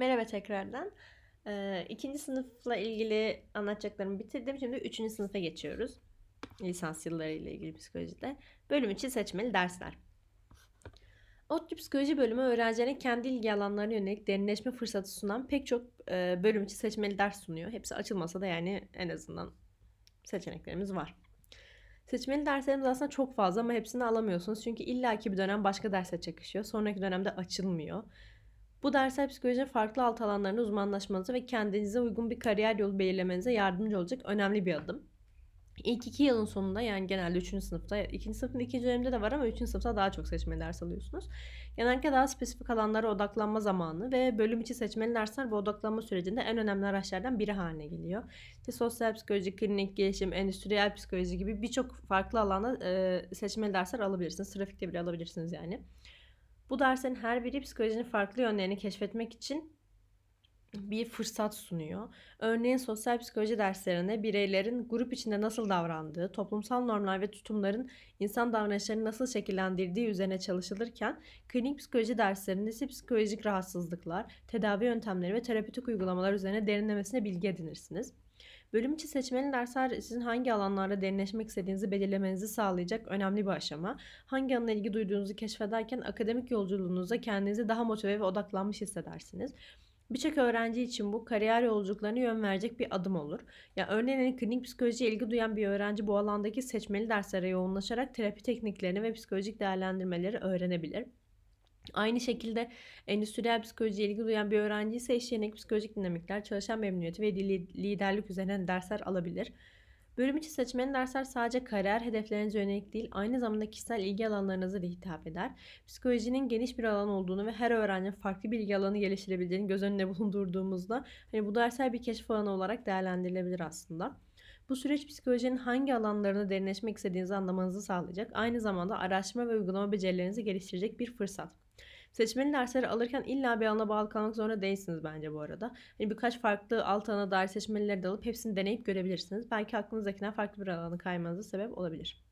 Merhaba tekrardan. Ee, ikinci sınıfla ilgili anlatacaklarımı bitirdim. Şimdi üçüncü sınıfa geçiyoruz. Lisans yılları ile ilgili psikolojide. Bölüm için seçmeli dersler. ODTÜ Psikoloji bölümü öğrencilerin kendi ilgi alanlarına yönelik derinleşme fırsatı sunan pek çok e, bölüm için seçmeli ders sunuyor. Hepsi açılmasa da yani en azından seçeneklerimiz var. Seçmeli derslerimiz aslında çok fazla ama hepsini alamıyorsunuz. Çünkü illaki bir dönem başka derse çakışıyor. Sonraki dönemde açılmıyor. Bu dersler psikolojinin farklı alt alanlarında uzmanlaşmanıza ve kendinize uygun bir kariyer yolu belirlemenize yardımcı olacak önemli bir adım. İlk iki yılın sonunda yani genelde üçüncü sınıfta, ikinci sınıfın ikinci döneminde de var ama üçüncü sınıfta daha çok seçmeli ders alıyorsunuz. Genellikle daha spesifik alanlara odaklanma zamanı ve bölüm içi seçmeli dersler bu odaklanma sürecinde en önemli araçlardan biri haline geliyor. İşte sosyal psikoloji, klinik gelişim, endüstriyel psikoloji gibi birçok farklı alanda e, seçmeli dersler alabilirsiniz. Trafikte bile alabilirsiniz yani. Bu derslerin her biri psikolojinin farklı yönlerini keşfetmek için bir fırsat sunuyor. Örneğin sosyal psikoloji derslerinde bireylerin grup içinde nasıl davrandığı, toplumsal normlar ve tutumların insan davranışlarını nasıl şekillendirdiği üzerine çalışılırken, klinik psikoloji derslerinde ise psikolojik rahatsızlıklar, tedavi yöntemleri ve terapötik uygulamalar üzerine derinlemesine bilgi edinirsiniz. Bölüm içi seçmeli dersler sizin hangi alanlarda derinleşmek istediğinizi belirlemenizi sağlayacak önemli bir aşama. Hangi alana ilgi duyduğunuzu keşfederken akademik yolculuğunuzda kendinizi daha motive ve odaklanmış hissedersiniz. Birçok öğrenci için bu kariyer yolculuklarına yön verecek bir adım olur. Ya örneğin klinik psikolojiye ilgi duyan bir öğrenci bu alandaki seçmeli derslere yoğunlaşarak terapi tekniklerini ve psikolojik değerlendirmeleri öğrenebilir. Aynı şekilde endüstriyel psikolojiye ilgi duyan bir öğrenci ise iş yerindeki psikolojik dinamikler, çalışan memnuniyeti ve liderlik üzerine dersler alabilir. Bölüm içi seçmeli dersler sadece kariyer hedeflerinize yönelik değil, aynı zamanda kişisel ilgi alanlarınıza da hitap eder. Psikolojinin geniş bir alan olduğunu ve her öğrencinin farklı bilgi alanı geliştirebildiğini göz önüne bulundurduğumuzda hani bu dersler bir keşif alanı olarak değerlendirilebilir aslında. Bu süreç psikolojinin hangi alanlarını derinleşmek istediğinizi anlamanızı sağlayacak. Aynı zamanda araştırma ve uygulama becerilerinizi geliştirecek bir fırsat. Seçmeli dersleri alırken illa bir alana bağlı kalmak zorunda değilsiniz bence bu arada. Yani birkaç farklı alt alana dair seçmelileri de alıp hepsini deneyip görebilirsiniz. Belki aklınızdakinden farklı bir alana kaymanıza sebep olabilir.